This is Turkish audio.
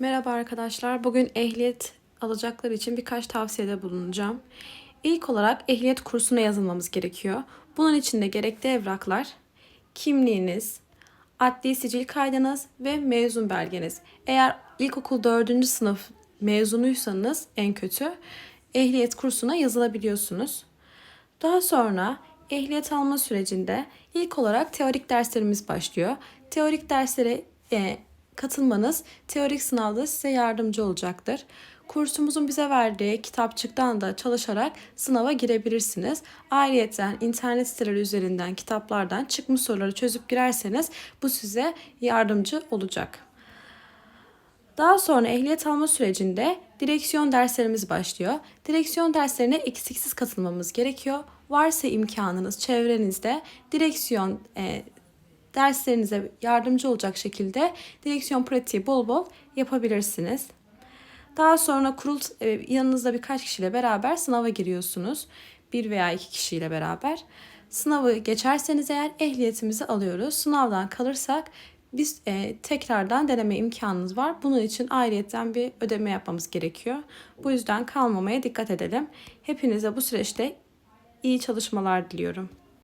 Merhaba arkadaşlar. Bugün ehliyet alacaklar için birkaç tavsiyede bulunacağım. İlk olarak ehliyet kursuna yazılmamız gerekiyor. Bunun için de gerekli evraklar, kimliğiniz, adli sicil kaydınız ve mezun belgeniz. Eğer ilkokul 4. sınıf mezunuysanız en kötü ehliyet kursuna yazılabiliyorsunuz. Daha sonra ehliyet alma sürecinde ilk olarak teorik derslerimiz başlıyor. Teorik derslere e, katılmanız teorik sınavda size yardımcı olacaktır. Kursumuzun bize verdiği kitapçıktan da çalışarak sınava girebilirsiniz. Ayrıca internet siteleri üzerinden kitaplardan çıkmış soruları çözüp girerseniz bu size yardımcı olacak. Daha sonra ehliyet alma sürecinde direksiyon derslerimiz başlıyor. Direksiyon derslerine eksiksiz katılmamız gerekiyor. Varsa imkanınız çevrenizde direksiyon e, derslerinize yardımcı olacak şekilde direksiyon pratiği bol bol yapabilirsiniz. Daha sonra kurul e, yanınızda birkaç kişiyle beraber sınava giriyorsunuz. Bir veya iki kişiyle beraber. Sınavı geçerseniz eğer ehliyetimizi alıyoruz. Sınavdan kalırsak biz e, tekrardan deneme imkanınız var. Bunun için ayrıyetten bir ödeme yapmamız gerekiyor. Bu yüzden kalmamaya dikkat edelim. Hepinize bu süreçte iyi çalışmalar diliyorum.